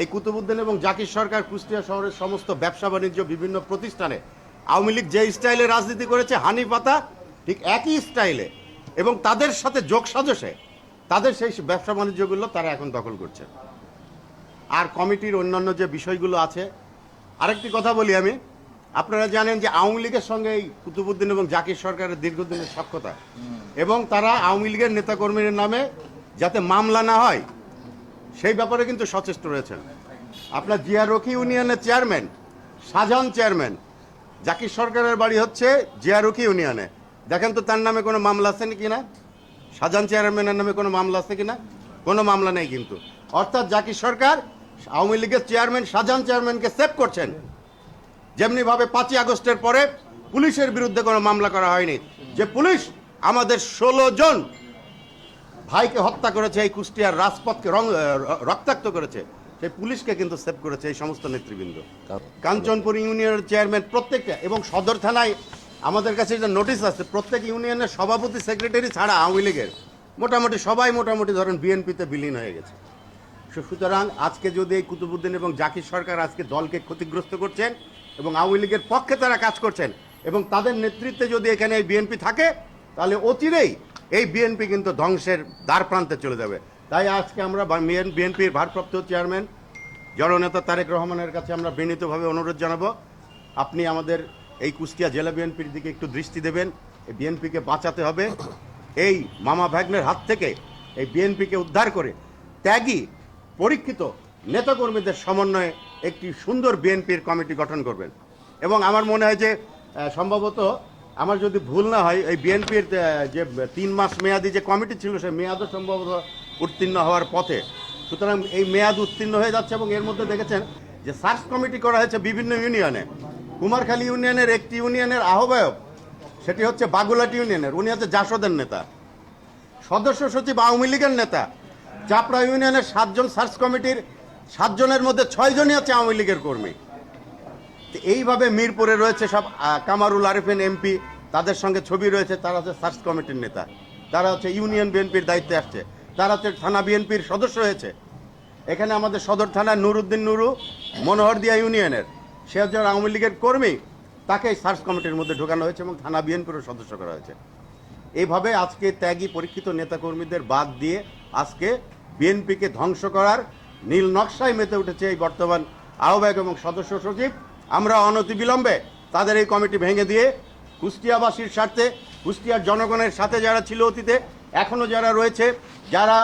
এই কুতুবুদ্দিন এবং জাকির সরকার কুষ্টিয়া শহরের সমস্ত ব্যবসা বাণিজ্য বিভিন্ন প্রতিষ্ঠানে আওয়ামী লীগ যে স্টাইলে রাজনীতি করেছে হানি পাতা ঠিক একই স্টাইলে, এবং তাদের সাথে যোগ সাজসে, তাদের সেই ব্যবসা বাণিজ্যগুলো তারা এখন দখল করছে। আর কমিটির অন্যান্য যে বিষয়গুলো আছে, আরেকটি কথা বলি আমি। আপনারা জানেন যে আওয়ামী লীগের সঙ্গে এই কুতুবুদ্দিন এবং জাকির সরকারের দীর্ঘদিনের সক্ষতা এবং তারা আওয়ামী লীগের নেতাকর্মীর নামে যাতে মামলা না হয় সেই ব্যাপারে কিন্তু সচেষ্ট রয়েছেন। আপনার জিয়া রকি ইউনিয়নের চেয়ারম্যান, শাহজাহান চেয়ারম্যান, জাকির সরকারের বাড়ি হচ্ছে জিয়া রকি ইউনিয়নে। দেখেন তো তার নামে কোনো মামলা আছে কি না? শাহজাহান চেয়ারম্যানের নামে কোনো মামলা আছে কিনা কোনো মামলা নেই কিন্তু। অর্থাৎ জাকির সরকার আওয়ামী লীগের চেয়ারম্যান, শাহজাহান চেয়ারম্যানকে সেভ করছেন। যেমনিভাবে পাঁচই আগস্টের পরে পুলিশের বিরুদ্ধে কোনো মামলা করা হয়নি। যে পুলিশ আমাদের ষোলো জন ভাইকে হত্যা করেছে এই কুষ্টিয়ার রাজপথকে রং রক্তাক্ত করেছে। সেই পুলিশকে কিন্তু সেভ করেছে এই সমস্ত নেতৃবৃন্দ। কাঞ্চনপুর ইউনিয়নের চেয়ারম্যান প্রত্যেকটা এবং সদর থানায় আমাদের কাছে যে নোটিশ আছে প্রত্যেক ইউনিয়নের সভাপতি সেক্রেটারি ছাড়া আওয়ামী লীগের। মোটামুটি সবাই মোটামুটি ধরেন বিএনপিতে বিলীন হয়ে গেছে। সুতরাং আজকে যদি এই কুতুবুদ্দিন এবং জাকির সরকার আজকে দলকে ক্ষতিগ্রস্ত করছেন এবং আওয়ামী লীগের পক্ষে তারা কাজ করছেন এবং তাদের নেতৃত্বে যদি এখানে এই বিএনপি থাকে তাহলে অচিরেই এই বিএনপি কিন্তু ধ্বংসের দ্বার প্রান্তে চলে যাবে। তাই আজকে আমরা বিএনপির ভারপ্রাপ্ত চেয়ারম্যান, জননেতা তারেক রহমানের কাছে আমরা বিনীতভাবে অনুরোধ জানাব, আপনি আমাদের এই কুষ্টিয়া জেলা বিএনপির দিকে একটু দৃষ্টি দেবেন, এই বিএনপিকে বাঁচাতে হবে। এই মামা ভাগ্নের হাত থেকে এই বিএনপিকে উদ্ধার করে ত্যাগী, পরীক্ষিত নেতাকর্মীদের সমন্বয়ে একটি সুন্দর বিএনপির কমিটি গঠন করবেন। এবং আমার মনে হয় যে সম্ভবত আমার যদি ভুল না হয়, এই বিএনপির যে তিন মাস মেয়াদি যে কমিটি ছিল, সেই মেয়াদও সম্ভবত উত্তীর্ণ হওয়ার পথে। সুতরাং এই মেয়াদ উত্তীর্ণ হয়ে যাচ্ছে এবং এর মধ্যে দেখেছেন যে সার্চ কমিটি করা হয়েছে বিভিন্ন ইউনিয়নে। কুমারখালী ইউনিয়নের একটি ইউনিয়নের আহ্বায়ক, সেটি হচ্ছে বাগুলাটি ইউনিয়নের, উনি হচ্ছে জাসদের নেতা। সদস্য সচিব আওয়ামী লীগের নেতা। চাপড়া ইউনিয়নের সাতজন সার্চ কমিটির সাতজনের মধ্যে ছয়জনই হচ্ছে আওয়ামী লীগের কর্মী। এইভাবে মিরপুরে রয়েছে সব কামারুল আরিফিন এমপি, তাদের সঙ্গে ছবি রয়েছে, তারা হচ্ছে সার্চ কমিটির নেতা। তারা হচ্ছে ইউনিয়ন বিএনপির দায়িত্বে আসছে। তারা হচ্ছে থানা বিএনপির সদস্য হয়েছে। এখানে আমাদের সদর থানার নুরুদ্দিন নুরু মনোহরদিয়া ইউনিয়নের। সে হচ্ছে আওয়ামী লীগের কর্মী তাকে সার্চ কমিটির মধ্যে ঢোকানো হয়েছে এবং থানা বিএনপিরও সদস্য করা হয়েছে। এইভাবে আজকে ত্যাগী পরীক্ষিত নেতাকর্মীদের বাদ দিয়ে আজকে বিএনপিকে ধ্বংস করার নীল নকশায় মেতে উঠেছে এই বর্তমান আহ্বায়ক এবং সদস্য সচিব। আমরা অনতিবিলম্বে তাদের এই কমিটি ভেঙে দিয়ে কুষ্টিয়াবাসীর স্বার্থে কুষ্টিয়ার জনগণের সাথে যারা ছিল অতীতে এখনও যারা রয়েছে, যারা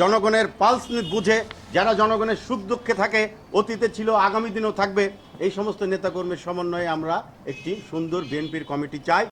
জনগণের পালস বুঝে, যারা জনগণের সুখ দুঃখে থাকে, অতীতে ছিল, আগামী দিনেও থাকবে, এই সমস্ত নেতাকর্মীর সমন্বয়ে আমরা একটি সুন্দর বিএনপির কমিটি চাই।